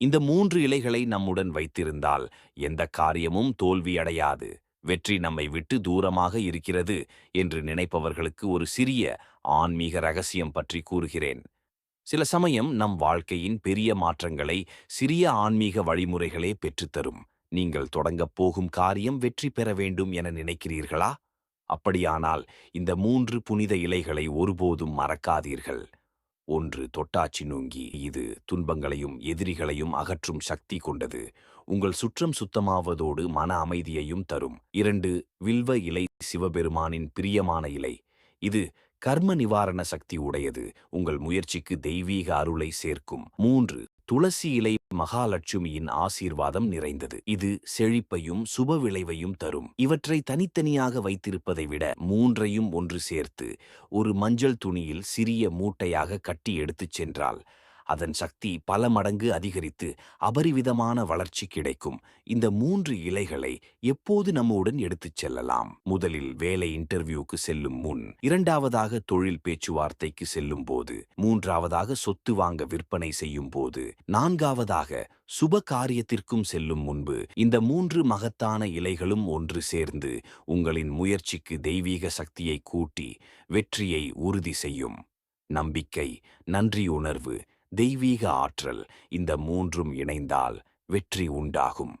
இந்த மூன்று இலைகளை நம்முடன் வைத்திருந்தால் எந்த காரியமும் தோல்வியடையாது. வெற்றி நம்மை விட்டு தூரமாக இருக்கிறது என்று நினைப்பவர்களுக்கு ஒரு சிறிய ஆன்மீக ரகசியம் பற்றி கூறுகிறேன். சில சமயம் நம் வாழ்க்கையின் பெரிய மாற்றங்களை சிறிய ஆன்மீக வழிமுறைகளே பெற்றுத்தரும் நீங்கள் தொடங்கப் போகும் காரியம் வெற்றி பெற வேண்டும் என நினைக்கிறீர்களா? அப்படியானால் இந்த மூன்று புனித இலைகளை ஒருபோதும் மறக்காதீர்கள். ஒன்று தொட்டாச்சி நுங்கி. இது துன்பங்களையும் எதிரிகளையும் அகற்றும் சக்தி கொண்டது. உங்கள் சுற்றம் சுத்தமாவதோடு மன அமைதியையும் தரும். இரண்டு வில்வ இலை சிவபெருமானின் பிரியமான இலை. இது கர்ம நிவாரண சக்தி உடையது. உங்கள் முயற்சிக்கு தெய்வீக அருளை சேர்க்கும். மூன்று துளசி இலை மகாலட்சுமியின் ஆசீர்வாதம் நிறைந்தது. இது செழிப்பையும் சுப விளைவையும் தரும். இவற்றை தனித்தனியாக வைத்திருப்பதை விட மூன்றையும் ஒன்று சேர்த்து ஒரு மஞ்சள் துணியில் சிறிய மூட்டையாக கட்டி எடுத்துச் சென்றால் அதன் சக்தி பல மடங்கு அதிகரித்து அபரிவிதமான வளர்ச்சி கிடைக்கும். இந்த மூன்று இலைகளை எப்போது நம்முடன் எடுத்துச் செல்லலாம்? முதலில் வேலை இன்டர்வியூக்கு செல்லும் முன் இரண்டாவதாக தொழில் பேச்சுவார்த்தைக்கு செல்லும் போது மூன்றாவதாக சொத்து வாங்க விற்பனை செய்யும் போது நான்காவதாக சுப காரியத்திற்கும் செல்லும் முன்பு இந்த மூன்று மகத்தான இலைகளும் ஒன்று சேர்ந்து உங்களின் முயற்சிக்கு தெய்வீக சக்தியை கூட்டி வெற்றியை உறுதி செய்யும். நம்பிக்கை நன்றி உணர்வு தெய்வீக ஆற்றல் இந்த மூன்றும் இணைந்தால் வெற்றி உண்டாகும்.